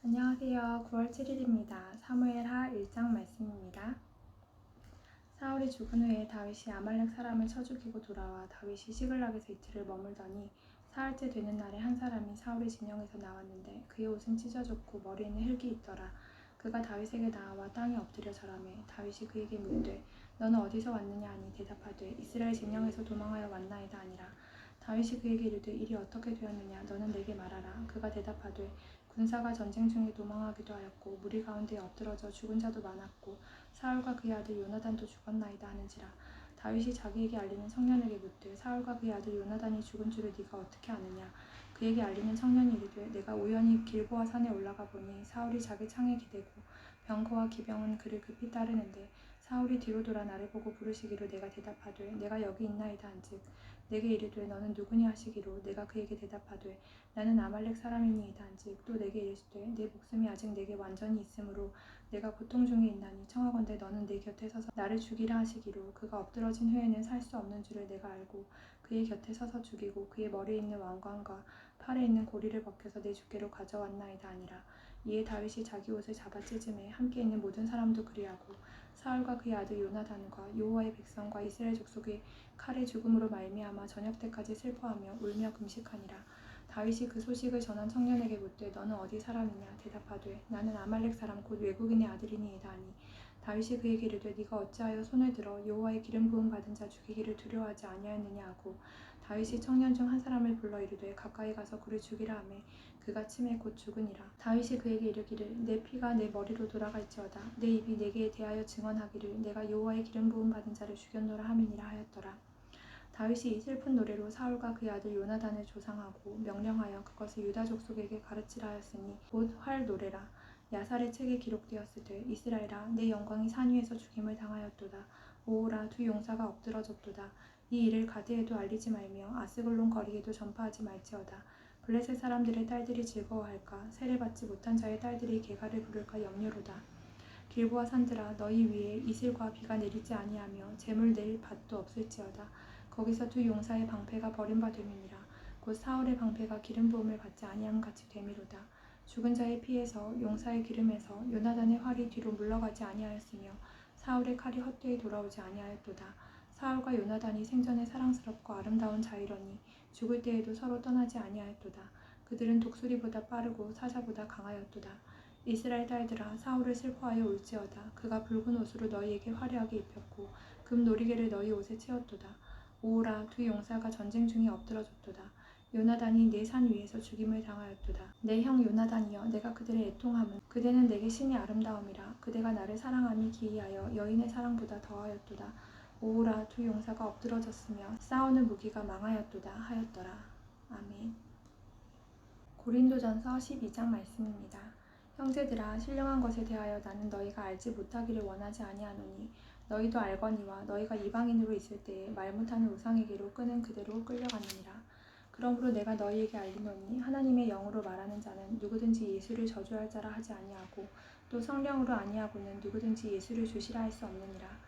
안녕하세요. 9월 7일입니다. 사무엘하 1장 말씀입니다. 사울이 죽은 후에 다윗이 아말렉 사람을 쳐 죽이고 돌아와 다윗이 시글락에서 이틀을 머물더니 사흘째 되는 날에 한 사람이 사울의 진영에서 나왔는데 그의 옷은 찢어졌고 머리에는 흙이 있더라. 그가 다윗에게 나와 땅에 엎드려 절하매 다윗이 그에게 묻되 너는 어디서 왔느냐 하니 대답하되 이스라엘 진영에서 도망하여 왔나이다 아니라 다윗이 그에게 이르되 일이 어떻게 되었느냐 너는 내게 말하라 그가 대답하되 군사가 전쟁 중에 도망하기도 하였고 무리 가운데 엎드러져 죽은 자도 많았고 사울과 그의 아들 요나단도 죽었나이다 하는지라 다윗이 자기에게 알리는 청년에게 묻되 사울과 그의 아들 요나단이 죽은 줄을 네가 어떻게 아느냐? 그에게 알리는 청년이 이르되 내가 우연히 길보아 산에 올라가 보니 사울이 자기 창에 기대고 병거와 기병은 그를 급히 따르는데 사울이 뒤로 돌아 나를 보고 부르시기로 내가 대답하되 내가 여기 있나이다 한즉 내게 이르되 너는 누구니 하시기로 내가 그에게 대답하되 나는 아말렉 사람이니이다. 한즉 또 내게 이르시되 내 목숨이 아직 내게 완전히 있으므로 내가 고통 중에 있나니 청하건대 너는 내 곁에 서서 나를 죽이라 하시기로 그가 엎드러진 후에는 살 수 없는 줄을 내가 알고 그의 곁에 서서 죽이고 그의 머리에 있는 왕관과 팔에 있는 고리를 벗겨서 내 주께로 가져왔나이다 아니라. 이에 다윗이 자기 옷을 잡아 찢음에 함께 있는 모든 사람도 그리하고 사울과 그의 아들 요나단과 여호와의 백성과 이스라엘 족속의 칼의 죽음으로 말미암아 저녁 때까지 슬퍼하며 울며 금식하니라. 다윗이 그 소식을 전한 청년에게 묻되 너는 어디 사람이냐? 대답하되 나는 아말렉 사람 곧 외국인의 아들이니이다 하니 다윗이 그에게 이르되 네가 어찌하여 손을 들어 여호와의 기름 부음 받은 자 죽이기를 두려워하지 아니하였느냐? 하고 다윗이 청년 중 한 사람을 불러 이르되 가까이 가서 그를 죽이라 하매 그가 침에 곧 죽으니라. 다윗이 그에게 이르기를 내 피가 내 머리로 돌아갈지어다. 내 입이 내게 대하여 증언하기를 내가 여호와의 기름 부음 받은 자를 죽였노라 함이니라 하였더라. 다윗이 이 슬픈 노래로 사울과 그의 아들 요나단을 조상하고 명령하여 그것을 유다 족속에게 가르치라 하였으니 곧 활 노래라. 야살의 책에 기록되었을 때 이스라엘아 내 영광이 산 위에서 죽임을 당하였도다. 오오라 두 용사가 엎드러졌도다 이 일을 가드에도 알리지 말며 아스글론 거리에도 전파하지 말지어다. 블레셋 사람들의 딸들이 즐거워할까? 세례받지 못한 자의 딸들이 개가를 부를까? 염려로다. 길보아 산들아 너희 위에 이슬과 비가 내리지 아니하며 재물 낼 밭도 없을지어다. 거기서 두 용사의 방패가 버림받음이니라. 곧 사울의 방패가 기름 부음을 받지 아니함 같이 되미로다. 죽은 자의 피에서 용사의 기름에서 요나단의 활이 뒤로 물러가지 아니하였으며 사울의 칼이 헛되이 돌아오지 아니하였도다 사울과 요나단이 생전에 사랑스럽고 아름다운 자이러니 죽을 때에도 서로 떠나지 아니하였도다 그들은 독수리보다 빠르고 사자보다 강하였도다 이스라엘 딸들아 사울을 슬퍼하여 울지어다 그가 붉은 옷으로 너희에게 화려하게 입혔고 금 놀이개를 너희 옷에 채웠도다 오라 두 용사가 전쟁 중에 엎드러졌도다. 요나단이 내 산 위에서 죽임을 당하였도다. 내 형 요나단이여 내가 그들의 애통함은 그대는 내게 신이 아름다움이라 그대가 나를 사랑함이 기이하여 여인의 사랑보다 더하였도다. 오라 두 용사가 엎드러졌으며 싸우는 무기가 망하였도다 하였더라. 아멘. 고린도전서 12장 말씀입니다. 형제들아 신령한 것에 대하여 나는 너희가 알지 못하기를 원하지 아니하노니 너희도 알거니와 너희가 이방인으로 있을 때에 말 못하는 우상에게로 끄는 그대로 끌려가느니라. 그러므로 내가 너희에게 알리노니 하나님의 영으로 말하는 자는 누구든지 예수를 저주할 자라 하지 아니하고 또 성령으로 아니하고는 누구든지 예수를 주시라 할 수 없느니라.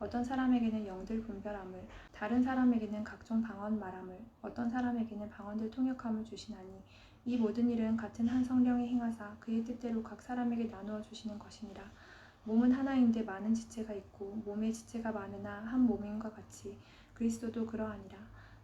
어떤 사람에게는 영들 분별함을, 다른 사람에게는 각종 방언 말함을, 어떤 사람에게는 방언들 통역함을 주시나니 이 모든 일은 같은 한 성령의 행하사 그의 뜻대로 각 사람에게 나누어 주시는 것이니라. 몸은 하나인데 많은 지체가 있고 몸의 지체가 많으나 한 몸임과 같이 그리스도도 그러하니라.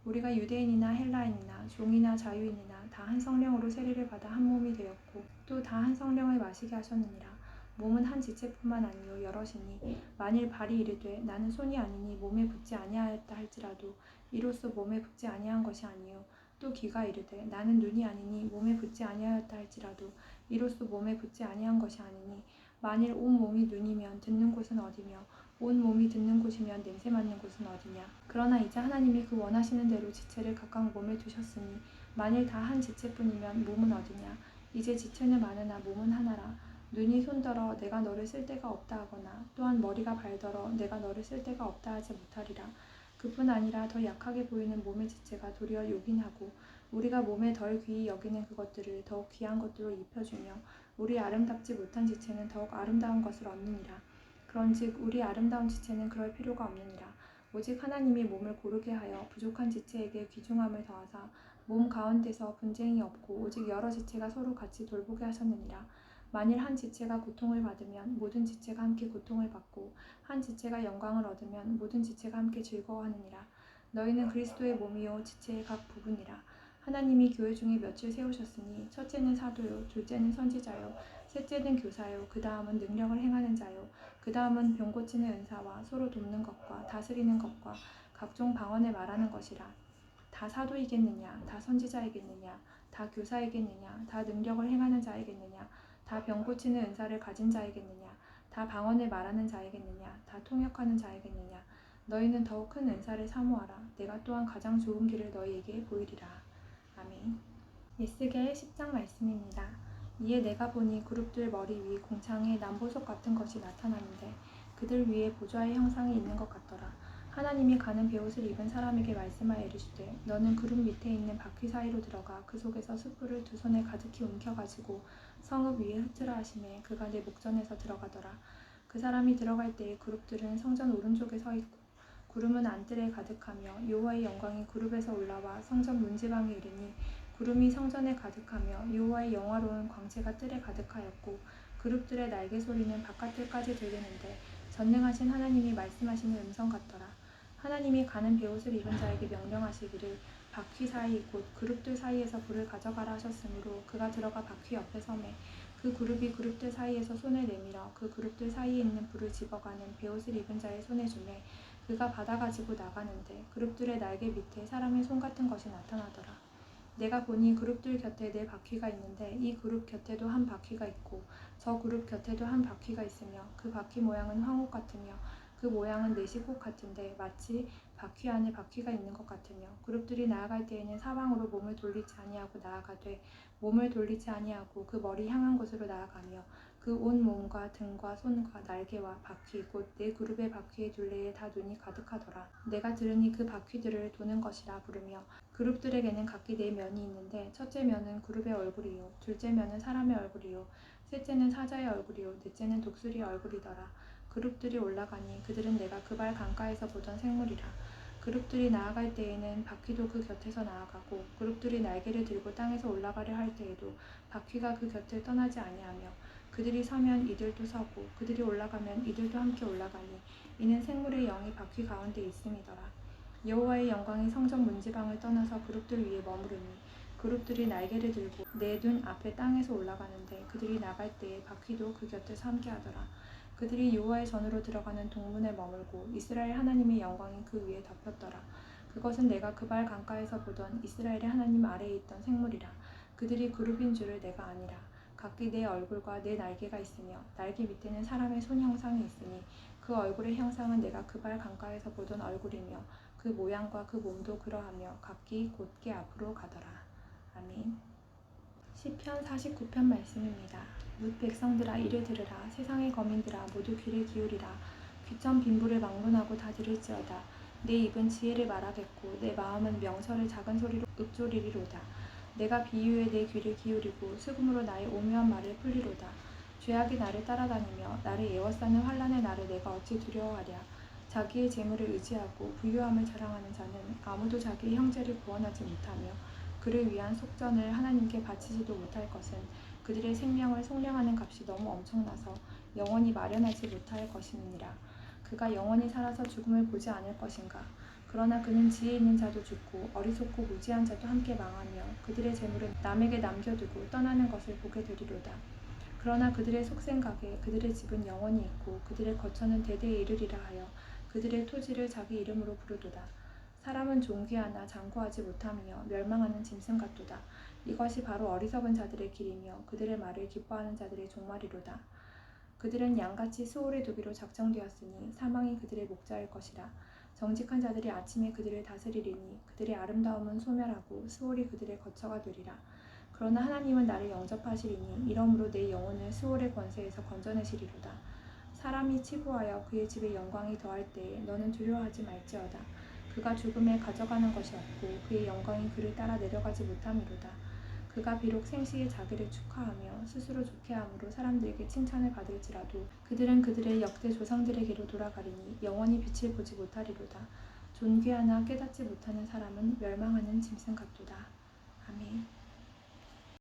우리가 유대인이나 헬라인이나 종이나 자유인이나 다 한 성령으로 세례를 받아 한 몸이 되었고 또 다 한 성령을 마시게 하셨느니라. 몸은 한 지체뿐만 아니요 여럿이니 만일 발이 이르되 나는 손이 아니니 몸에 붙지 아니하였다 할지라도 이로써 몸에 붙지 아니한 것이 아니요 또 귀가 이르되 나는 눈이 아니니 몸에 붙지 아니하였다 할지라도 이로써 몸에 붙지 아니한 것이 아니니 만일 온 몸이 눈이면 듣는 곳은 어디며 온 몸이 듣는 곳이면 냄새 맡는 곳은 어디냐? 그러나 이제 하나님이 그 원하시는 대로 지체를 각각 몸에 두셨으니 만일 다 한 지체뿐이면 몸은 어디냐? 이제 지체는 많으나 몸은 하나라 눈이 손더러 내가 너를 쓸 데가 없다 하거나 또한 머리가 발더러 내가 너를 쓸 데가 없다 하지 못하리라. 그뿐 아니라 더 약하게 보이는 몸의 지체가 도리어 요긴하고 우리가 몸에 덜 귀히 여기는 그것들을 더욱 귀한 것들로 입혀주며 우리 아름답지 못한 지체는 더욱 아름다운 것을 얻느니라. 그런즉 우리 아름다운 지체는 그럴 필요가 없느니라. 오직 하나님이 몸을 고르게 하여 부족한 지체에게 귀중함을 더하사 몸 가운데서 분쟁이 없고 오직 여러 지체가 서로 같이 돌보게 하셨느니라. 만일 한 지체가 고통을 받으면 모든 지체가 함께 고통을 받고 한 지체가 영광을 얻으면 모든 지체가 함께 즐거워하느니라. 너희는 그리스도의 몸이요 지체의 각 부분이라. 하나님이 교회 중에 며칠 세우셨으니 첫째는 사도요, 둘째는 선지자요, 셋째는 교사요, 그 다음은 능력을 행하는 자요, 그 다음은 병 고치는 은사와 서로 돕는 것과 다스리는 것과 각종 방언을 말하는 것이라. 다 사도이겠느냐, 다 선지자이겠느냐, 다 교사이겠느냐, 다 능력을 행하는 자이겠느냐, 다 병 고치는 은사를 가진 자이겠느냐, 다 방언을 말하는 자이겠느냐, 다 통역하는 자이겠느냐. 너희는 더욱 큰 은사를 사모하라. 내가 또한 가장 좋은 길을 너희에게 보이리라. 아멘. 예스겔 10장 말씀입니다. 이에 내가 보니 그룹들 머리 위 공창에 남보석 같은 것이 나타나는데 그들 위에 보좌의 형상이 있는 것 같더라. 하나님이 가는 베옷을 입은 사람에게 말씀하여 이르시되 너는 그룹 밑에 있는 바퀴 사이로 들어가 그 속에서 숯불을 두 손에 가득히 움켜가지고 성읍 위에 흩으라 하심에 그가 내 목전에서 들어가더라. 그 사람이 들어갈 때에 그룹들은 성전 오른쪽에 서 있고 구름은 안뜰에 가득하며 여호와의 영광이 그룹에서 올라와 성전 문지방에 이르니 구름이 성전에 가득하며 여호와의 영화로운 광채가 뜰에 가득하였고 그룹들의 날개 소리는 바깥뜰까지 들리는데 전능하신 하나님이 말씀하시는 음성 같더라. 하나님이 가는 베옷을 입은 자에게 명령하시기를 바퀴 사이 곧 그룹들 사이에서 불을 가져가라 하셨으므로 그가 들어가 바퀴 옆에 섬에 그 그룹이 그룹들 사이에서 손을 내밀어 그 그룹들 사이에 있는 불을 집어가는 베옷을 입은 자의 손에 주매 그가 받아 가지고 나가는데 그룹들의 날개 밑에 사람의 손 같은 것이 나타나더라. 내가 보니 그룹들 곁에 네 바퀴가 있는데 이 그룹 곁에도 한 바퀴가 있고 저 그룹 곁에도 한 바퀴가 있으며 그 바퀴 모양은 황옥 같으며 그 모양은 내시곡 같은데 마치 바퀴 안에 바퀴가 있는 것 같으며 그룹들이 나아갈 때에는 사방으로 몸을 돌리지 아니하고 나아가되 몸을 돌리지 아니하고 그 머리 향한 곳으로 나아가며 그 온 몸과 등과 손과 날개와 바퀴 곧 네 그룹의 바퀴의 둘레에 다 눈이 가득하더라. 내가 들으니 그 바퀴들을 도는 것이라 부르며 그룹들에게는 각기 네 면이 있는데 첫째 면은 그룹의 얼굴이요 둘째 면은 사람의 얼굴이요 셋째는 사자의 얼굴이요 넷째는 독수리의 얼굴이더라. 그룹들이 올라가니 그들은 내가 그발 강가에서 보던 생물이라. 그룹들이 나아갈 때에는 바퀴도 그 곁에서 나아가고 그룹들이 날개를 들고 땅에서 올라가려 할 때에도 바퀴가 그 곁을 떠나지 아니하며 그들이 서면 이들도 서고 그들이 올라가면 이들도 함께 올라가니 이는 생물의 영이 바퀴 가운데 있음이더라. 여호와의 영광이 성전 문지방을 떠나서 그룹들 위에 머무르니 그룹들이 날개를 들고 내 눈 앞에 땅에서 올라가는데 그들이 나갈 때에 바퀴도 그 곁에서 함께하더라. 그들이 여호와의 전으로 들어가는 동문에 머물고 이스라엘 하나님의 영광이 그 위에 덮였더라. 그것은 내가 그발 강가에서 보던 이스라엘의 하나님 아래에 있던 생물이라. 그들이 그룹인 줄을 내가 아니라. 각기 내 얼굴과 내 날개가 있으며 날개 밑에는 사람의 손 형상이 있으니 그 얼굴의 형상은 내가 그발 강가에서 보던 얼굴이며 그 모양과 그 몸도 그러하며 각기 곧게 앞으로 가더라. 아멘. 시편 49편 말씀입니다. 뭇 백성들아 이를 들으라 세상의 거민들아 모두 귀를 기울이라 귀천 빈부를 막론하고 다 들을지어다 내 입은 지혜를 말하겠고 내 마음은 명설을 작은 소리로 읊조리리로다 내가 비유에 내 귀를 기울이고 수금으로 나의 오묘한 말을 풀리로다. 죄악이 나를 따라다니며 나를 에워싸는 환란의 나를 내가 어찌 두려워하랴. 자기의 재물을 의지하고 부유함을 자랑하는 자는 아무도 자기의 형제를 구원하지 못하며 그를 위한 속전을 하나님께 바치지도 못할 것은 그들의 생명을 속량하는 값이 너무 엄청나서 영원히 마련하지 못할 것임이니라. 그가 영원히 살아서 죽음을 보지 않을 것인가. 그러나 그는 지혜 있는 자도 죽고 어리석고 무지한 자도 함께 망하며 그들의 재물은 남에게 남겨두고 떠나는 것을 보게 되리로다. 그러나 그들의 속생각에 그들의 집은 영원히 있고 그들의 거처는 대대에 이르리라 하여 그들의 토지를 자기 이름으로 부르도다. 사람은 존귀하나 장구하지 못하며 멸망하는 짐승 같도다. 이것이 바로 어리석은 자들의 길이며 그들의 말을 기뻐하는 자들의 종말이로다. 그들은 양같이 수월에 두기로 작정되었으니 사망이 그들의 목자일 것이라. 정직한 자들이 아침에 그들을 다스리리니 그들의 아름다움은 소멸하고 수월이 그들의 거처가 되리라. 그러나 하나님은 나를 영접하시리니 이러므로 내 영혼을 수월의 권세에서 건져내시리로다. 사람이 치부하여 그의 집에 영광이 더할 때에 너는 두려워하지 말지어다. 그가 죽음에 가져가는 것이 없고 그의 영광이 그를 따라 내려가지 못함이로다. 그가 비록 생시에 자기를 축하하며 스스로 좋게 함으로 사람들에게 칭찬을 받을지라도 그들은 그들의 역대 조상들에게로 돌아가리니 영원히 빛을 보지 못하리로다. 존귀하나 깨닫지 못하는 사람은 멸망하는 짐승 같도다. 아멘.